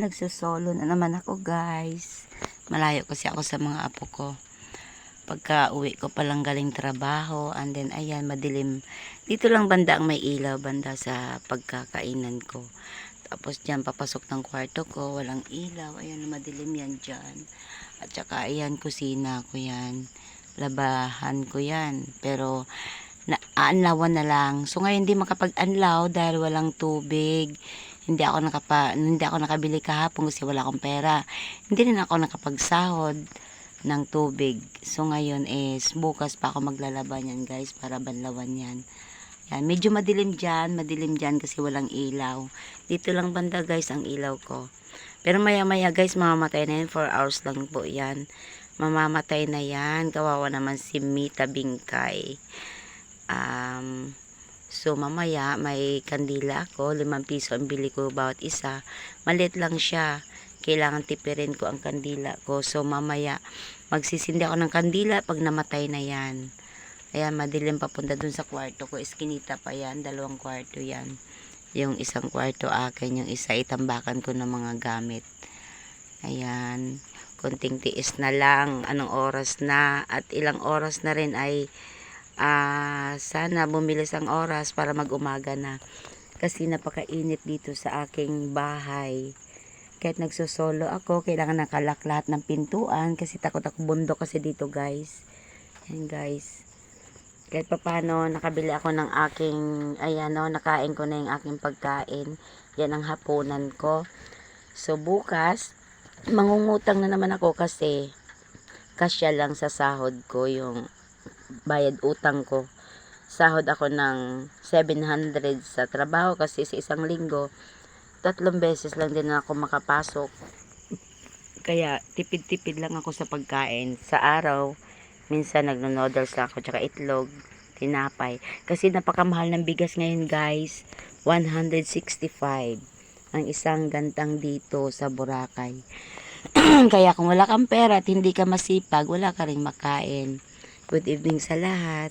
nagsosolo na naman ako guys. Malayo kasi ako sa mga apo ko. Pagka uwi ko palang galing trabaho and then ayan madilim. Dito lang banda ang may ilaw banda sa pagkakainan ko. Tapos dyan papasok ng kwarto ko, walang ilaw. Ayan madilim yan dyan. At saka ayan kusina ko yan. Labahan ko yan. Pero na aanlawan na lang. So ngayon hindi makapag-anlaw dahil walang tubig. Hindi ako nakapa hindi ako nakabili kahapon kasi wala akong pera. Hindi rin ako nakapagsahod ng tubig. So ngayon is bukas pa ako maglalaban yan guys para banlawan yan. Yan, medyo madilim dyan, madilim dyan kasi walang ilaw. Dito lang banda guys ang ilaw ko. Pero maya maya guys mamamatay na yan, 4 hours lang po yan. Mamamatay na yan, kawawa naman si Mita Bingkay. Um, so mamaya may kandila ako, 5 piso ang bili ko bawat isa. Malit lang siya. Kailangan tipirin ko ang kandila ko. So mamaya magsisindi ako ng kandila pag namatay na yan. Ayan, madilim papunta dun sa kwarto ko. Iskinita pa yan, dalawang kwarto yan. Yung isang kwarto akin, yung isa itambakan ko ng mga gamit. Ayan, konting tiis na lang. Anong oras na? At ilang oras na rin ay ah sana bumilis ang oras para mag-umaga na. Kasi napakainit dito sa aking bahay. Kahit nagsosolo ako, kailangan nakalak lahat ng pintuan kasi takot ako bundok kasi dito guys. Ayan guys. Kahit pa paano, nakabili ako ng aking, ayan o, nakain ko na yung aking pagkain. Yan ang hapunan ko. So bukas, mangungutang na naman ako kasi kasya lang sa sahod ko yung bayad utang ko. Sahod ako ng 700 sa trabaho kasi sa isang linggo, tatlong beses lang din ako makapasok. Kaya tipid-tipid lang ako sa pagkain. Sa araw, minsan nagno-noodles lang ako tsaka itlog, tinapay. Kasi napakamahal ng bigas ngayon guys. 165 ang isang gantang dito sa Boracay. Kaya kung wala kang pera at hindi ka masipag, wala ka ring makain. Good evening sa lahat.